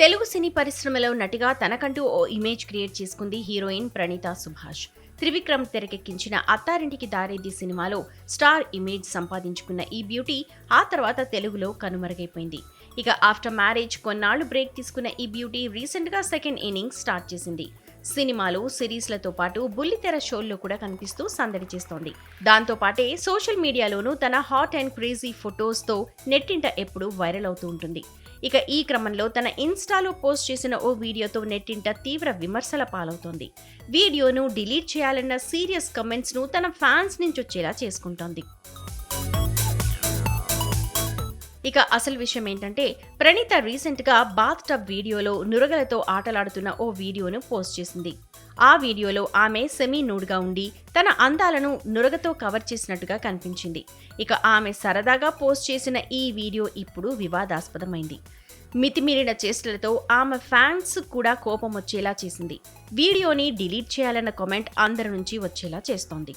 తెలుగు సినీ పరిశ్రమలో నటిగా తనకంటూ ఓ ఇమేజ్ క్రియేట్ చేసుకుంది హీరోయిన్ ప్రణీత సుభాష్. త్రివిక్రమ్ తెరకెక్కించిన అత్తారింటికి దారేది సినిమాలో స్టార్ ఇమేజ్ సంపాదించుకున్న ఈ బ్యూటీ ఆ తర్వాత తెలుగులో కనుమరుగైపోయింది. ఇక ఆఫ్టర్ మ్యారేజ్ కొన్నాళ్ళు బ్రేక్ తీసుకున్న ఈ బ్యూటీ రీసెంట్గా సెకండ్ ఇన్నింగ్స్ స్టార్ట్ చేసింది. సినిమాలు సిరీస్లతో పాటు బుల్లితెర షోల్లో కూడా కనిపిస్తూ సందడి చేస్తోంది. దాంతో పాటే సోషల్ మీడియాలోనూ తన హాట్ అండ్ క్రేజీ ఫొటోస్తో నెట్టింట ఎప్పుడూ వైరల్ అవుతూ ఉంటుంది. ఇక ఈ క్రమంలో తన ఇన్స్టాలో పోస్ట్ చేసిన ఓ వీడియోతో నెట్టింట తీవ్ర విమర్శల పాలవుతోంది. వీడియోను డిలీట్ చేయాలన్న సీరియస్ కమెంట్స్ను తన ఫ్యాన్స్ నుంచి వచ్చేలా చేసుకుంటోంది. ఇక అసలు విషయం ఏంటంటే ప్రణీత రీసెంట్గా బాత్ టబ్ వీడియోలో నురగలతో ఆటలాడుతున్న ఓ వీడియోను పోస్ట్ చేసింది. ఆ వీడియోలో ఆమె సెమీ నూడ్గా ఉండి తన అందాలను నురగతో కవర్ చేసినట్టుగా కనిపించింది. ఇక ఆమె సరదాగా పోస్ట్ చేసిన ఈ వీడియో ఇప్పుడు వివాదాస్పదమైంది. మితిమీరిన చేష్టలతో ఆమె ఫ్యాన్స్ కూడా కోపం వచ్చేలా చేసింది. వీడియోని డిలీట్ చేయాలన్న కామెంట్ అందరి నుంచి వచ్చేలా చేస్తోంది.